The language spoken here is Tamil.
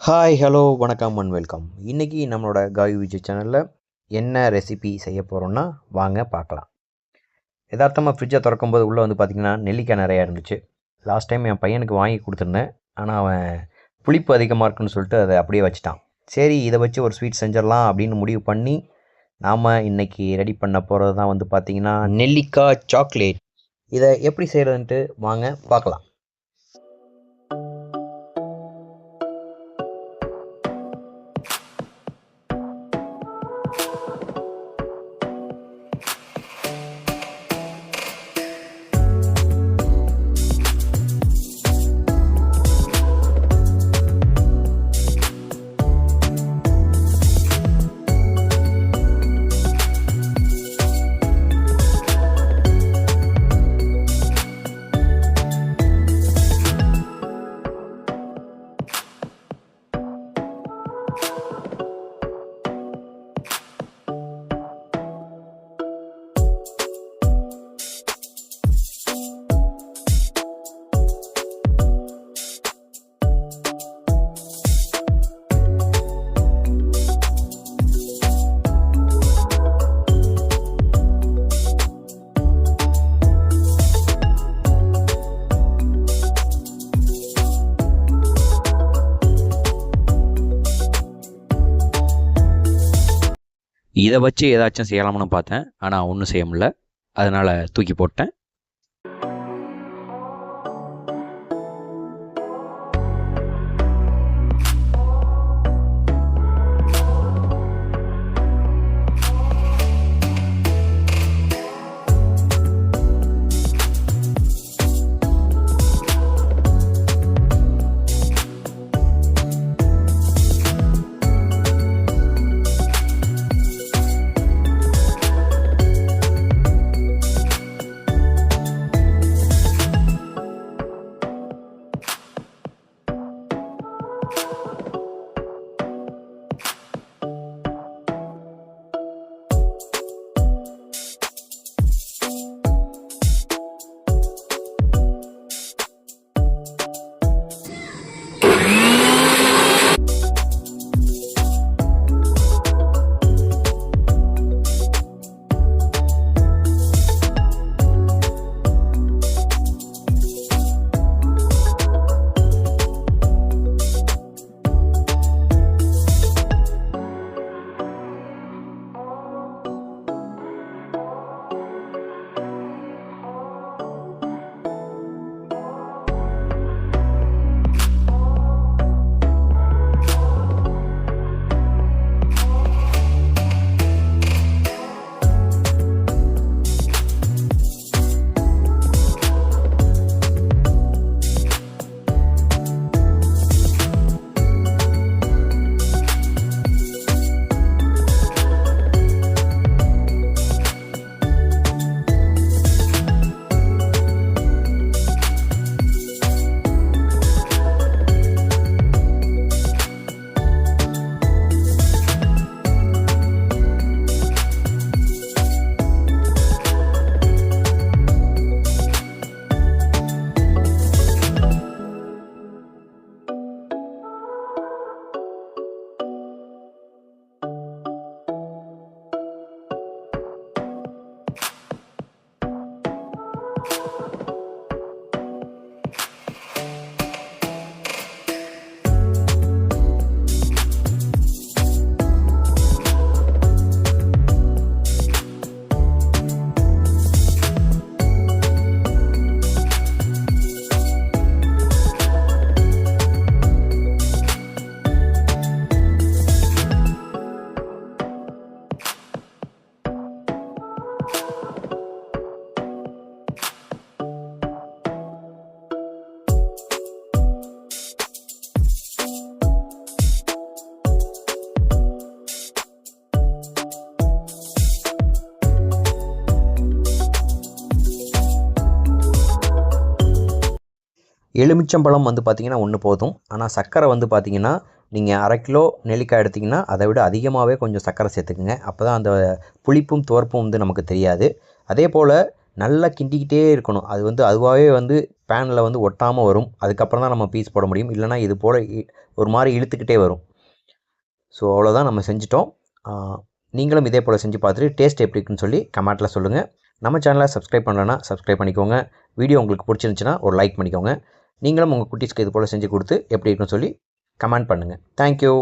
ஹாய் ஹலோ வணக்கம் அண்ட் வெல்கம் இன்றைக்கி நம்மளோட காய் விஜய் சேனலில் என்ன ரெசிபி செய்ய போகிறோன்னா வாங்க பார்க்கலாம். யதார்த்தமாக ஃப்ரிட்ஜை திறக்கும்போது உள்ளே வந்து பார்த்திங்கன்னா நெல்லிக்காய் நிறையா இருந்துச்சு. லாஸ்ட் டைம் என் பையனுக்கு வாங்கி கொடுத்துருந்தேன். ஆனால் அவன் புளிப்பு அதிகமாக இருக்குன்னு சொல்லிட்டு அதை அப்படியே வச்சுட்டான். சரி இதை வச்சு ஒரு ஸ்வீட் செஞ்சிடலாம் அப்படின்னு முடிவு பண்ணி நாம் இன்றைக்கி ரெடி பண்ண போகிறது தான் வந்து பார்த்திங்கன்னா நெல்லிக்காய் சாக்லேட் இதை எப்படி செய்கிறதுன்ட்டு வாங்க பார்க்கலாம். இதை வச்சு ஏதாச்சும் செய்யலாம்னு பார்த்தேன். ஆனால் ஒன்றும் செய்ய முடியல. அதனால் தூக்கி போட்டேன். எலுமிச்சம்பழம் வந்து பார்த்திங்கன்னா ஒன்று போதும். ஆனால் சர்க்கரை வந்து பார்த்திங்கன்னா நீங்கள் அரை கிலோ நெல்லிக்காய் எடுத்திங்கன்னா அதை விட அதிகமாகவே கொஞ்சம் சர்க்கரை சேர்த்துக்குங்க. அப்போ தான் அந்த புளிப்பும் துவர்ப்பும் வந்து நமக்கு தெரியாது. அதே போல் நல்லா கிண்டிக்கிட்டே இருக்கணும். அது வந்து அதுவாகவே வந்து பேனில் வந்து ஒட்டாமல் வரும். அதுக்கப்புறம் தான் நம்ம பீஸ் போட முடியும். இல்லைனா இது போல் இ- ஒரு மாதிரி இழுத்துக்கிட்டே வரும். ஸோ அவ்வளோதான் நம்ம செஞ்சிட்டோம். நீங்களும் இதே போல் செஞ்சு பார்த்துட்டு டேஸ்ட் எப்படி இருக்குன்னு சொல்லி கமெண்ட்டில் சொல்லுங்கள் நம்ம சேனலை சப்ஸ்கிரைப் பண்ணலன்னா சப்ஸ்கிரைப் பண்ணிக்கோங்க. வீடியோ உங்களுக்கு பிடிச்சிருந்துச்சின்னா ஒரு லைக் பண்ணிக்கோங்க. நீங்களும் உங்கள் குட்டீஸ்க்கு இது போல் செஞ்சு கொடுத்து எப்படி இருக்குன்னு சொல்லி கமெண்ட் பண்ணுங்கள் தேங்க்யூ